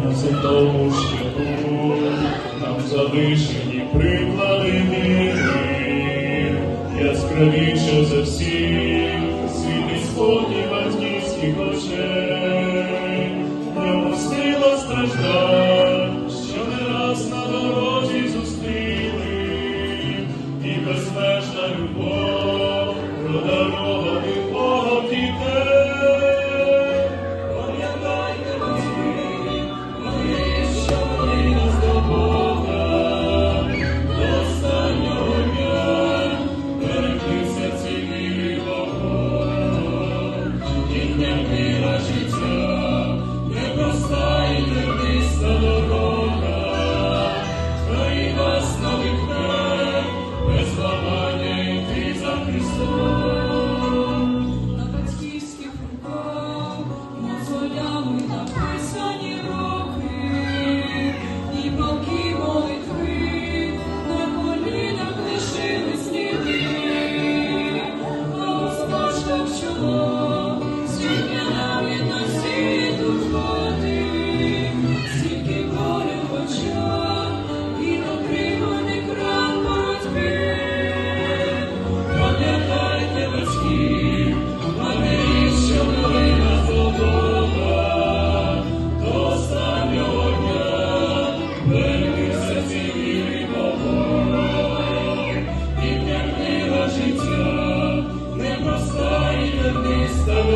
на святому шляху, нам залишені приклади віри, яскравіше за всіх, світ сходні батьківських очей, не пустила страждань, що не раз на дорозі зустріли, і безмежна любов, про. Christ.